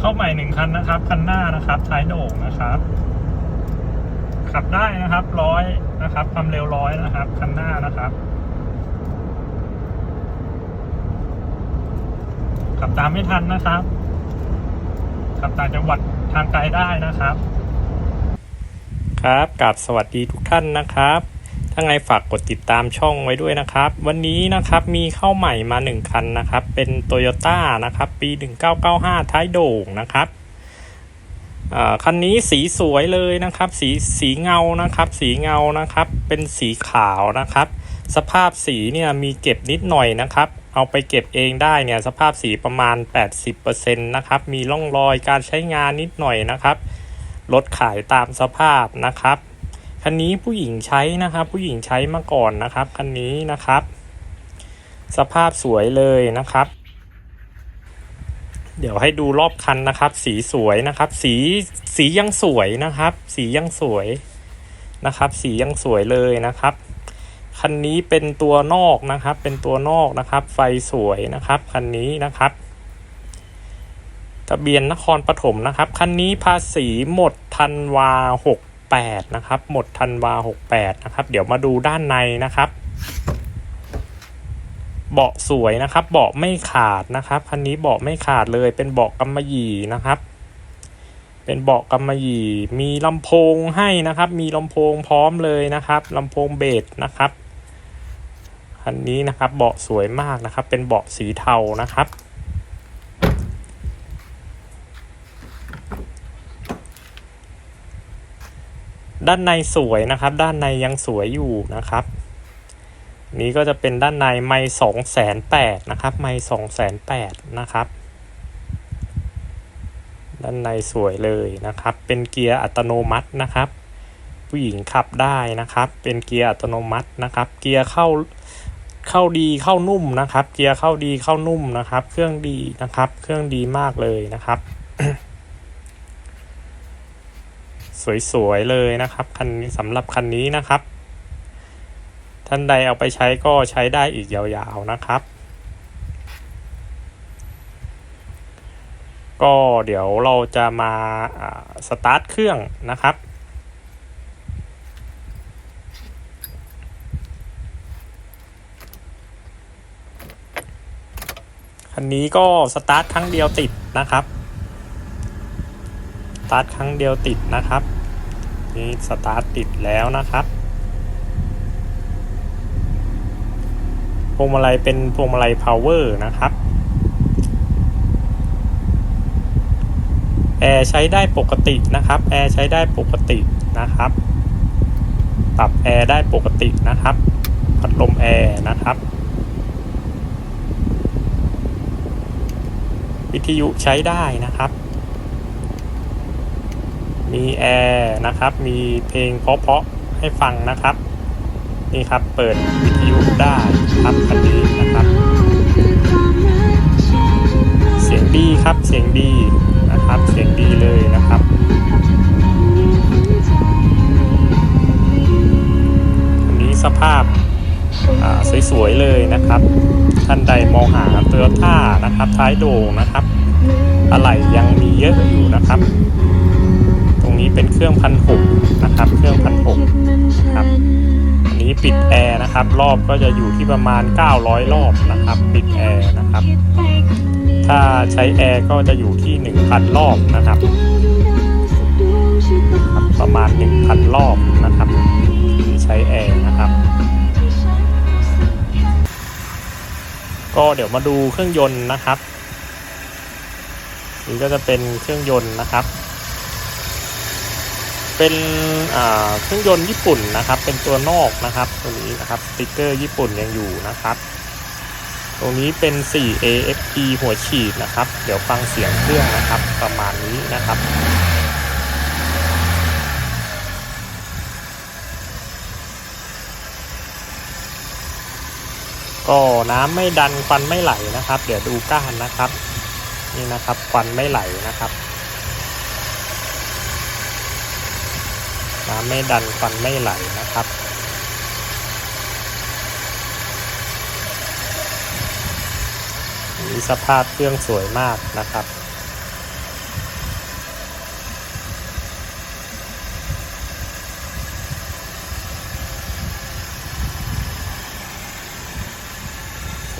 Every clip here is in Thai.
เข้าใหม่หนึ่งคันนะครับ คันหน้านะครับ ท้ายโด่งนะครับ ขับได้นะครับร้อยนะครับความเร็วร้อยนะครับ คันหน้านะครับ ขับตามไม่ทันนะครับ ขับต่างจังหวัดทางไกลได้นะครับ ครับกับสวัสดีทุกท่านนะครับ ถ้าไงฝากกดติดตามช่องไว้ด้วยนะครับ วันนี้นะครับมีเข้าใหม่มา 1 คันนะครับ เป็น t o y ยต้านะครับ ปี 1995 ท้ายโด่งนะครับคันนี้สีสวยเลยนะครับ สีสีเงานะครับ สีเงานะครับ เป็นสีขาวนะครับ สภาพสีเนี่ยมีเก็บนิดหน่อยนะครับ เอาไปเก็บเองได้เนี่ยสภาพสีประมาณ 80%นะครับ มีร่องรอยการใช้งานนิดหน่อยนะครับรถขายตามสภาพนะครับ คันนี้ผู้หญิงใช้นะครับ ผู้หญิงใช้มาก่อนนะครับคันนี้นะครับ สภาพสวยเลยนะครับ เดี๋ยวให้ดูรอบคันนะครับ สีสวยนะครับ สีสียังสวยนะครับ สียังสวยนะครับ สียังสวยเลยนะครับคันนี้เป็นตัวนอกนะครับ เป็นตัวนอกนะครับ ไฟสวยนะครับคันนี้นะครับทะเบียนนครปฐมนะครับคันนี้ภาษีหมดธันวาหก 68 นะครับ หมดธันวา 68 นะครับ เดี๋ยวมาดูด้านในนะครับ เบาะสวยนะครับ เบาะไม่ขาดนะครับคันนี้เบาะไม่ขาดเลย เป็นเบาะกำมะหยี่นะครับ เป็นเบาะกำมะหยี่ มีลำโพงให้นะครับ มีลำโพงพร้อมเลยนะครับลำโพงเบสนะครับคันนี้นะครับ เบาะสวยมากนะครับ เป็นเบาะสีเทานะครับ ด้านในสวยนะครับ ด้านในยังสวยอยู่นะครับ นี้ก็จะเป็นด้านในไม่สองแสนแปดนะครับ ไม่สองแสนแปดนะครับ ด้านในสวยเลยนะครับ เป็นเกียร์อัตโนมัตินะครับ ผู้หญิงขับได้นะครับ เป็นเกียร์อัตโนมัตินะครับ เกียร์เข้าเข้าดีเข้านุ่มนะครับ เกียร์เข้าดีเข้านุ่มนะครับ เครื่องดีนะครับ เครื่องดีมากเลยนะครับ สวยๆเลยนะครับคันสำหรับคันนี้นะครับ ท่านใดเอาไปใช้ก็ใช้ได้อีกยาวๆนะครับ ก็เดี๋ยวเราจะมาสตาร์ทเครื่องนะครับคันนี้ก็สตาร์ทครั้งเดียวติดนะครับ ตาร์ทครั้งเดียวติดนะครับ นี่สตาร์ทติดแล้วนะครับพวงมาลัยเป็นพวงมาลัยพาวเวอร์นะครับแอร์ใช้ได้ปกตินะครับแอร์ใช้ได้ปกตินะครับปรับแอร์ได้ปกตินะครับ พัดลมแอร์นะครับ วิทยุใช้ได้นะครับ มีแอร์นะครับ มีเพลงเพราะๆให้ฟังนะครับ นี่ครับเปิดวิทยุได้ครับคันนี้นะครับ เสียงดีครับเสียงดีนะครับ เสียงดีเลยนะครับอันนี้สภาพาสวยๆเลยนะครับ ท่านใดมองหาเตอร์ท่านะครับ ท้ายโด่งนะครับ อะไหล่ยังมีเยอะอยู่นะครับ นี้เป็นเครื่องพันหกนะครับ เครื่องพันหกนครับอันนี้ปิดแอร์นะครับ รอบก็จะอยู่ที่ประมาณ 900 รอบนะครับ ปิดแอร์นะครับ ถ้าใช้แอร์ก็จะอยู่ที่ 1,000 รอบนะครับ ประมาณ 1,000 รอบนะครับที่ใช้แอร์นะครับก็เดี๋ยวมาดูเครื่องยนต์นะครับ นี่ก็จะเป็นเครื่องยนต์นะครับ เป็นเครื่องยนต์ญี่ปุ่นนะครับ เป็นตัวนอกนะครับตัวนี้นะครับสติกเกอร์ญี่ปุ่นยังอยู่นะครับ ตรงนี้เป็น 4 AFE หัวฉีดนะครับ เดี๋ยวฟังเสียงเครื่องนะครับประมาณนี้นะครับก็น้ำไม่ดันควันไม่ไหลนะครับ เดี๋ยวดูก้านนะครับ นี่นะครับควันไม่ไหลนะครับ น้ำไม่ดันฟันไม่ไหลนะครับ มีสภาพเครื่องสวยมากนะครับ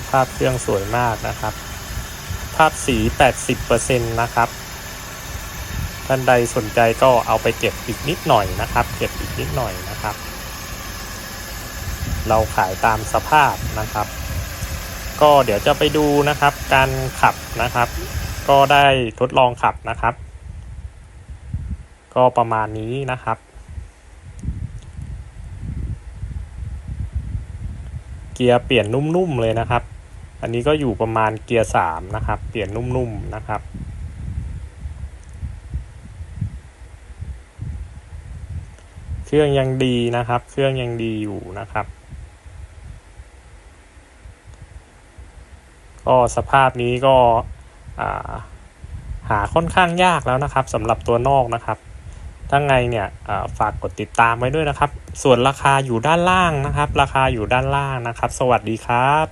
ภาพเครื่องสวยมากนะครับ ภาพสี 80%นะครับ ท่านใดสนใจก็เอาไปเก็บอีกนิดหน่อยนะครับ เก็บอีกนิดหน่อยนะครับ เราขายตามสภาพนะครับ ก็เดี๋ยวจะไปดูนะครับ การขับนะครับ ก็ได้ทดลองขับนะครับ ก็ประมาณนี้นะครับ เกียร์เปลี่ยนนุ่มๆเลยนะครับ อันนี้ก็อยู่ประมาณเกียร์สามนะครับ เปลี่ยนนุ่มๆนะครับ เครื่องยังดีนะครับ เครื่องยังดีอยู่นะครับ ก็สภาพนี้ก็าหาค่อนข้างยากแล้วนะครับสำหรับตัวนอกนะครับถ้าไงเนี่ยาฝากกดติดตามไว้ด้วยนะครับ ส่วนราคาอยู่ด้านล่างนะครับ ราคาอยู่ด้านล่างนะครับ สวัสดีครับ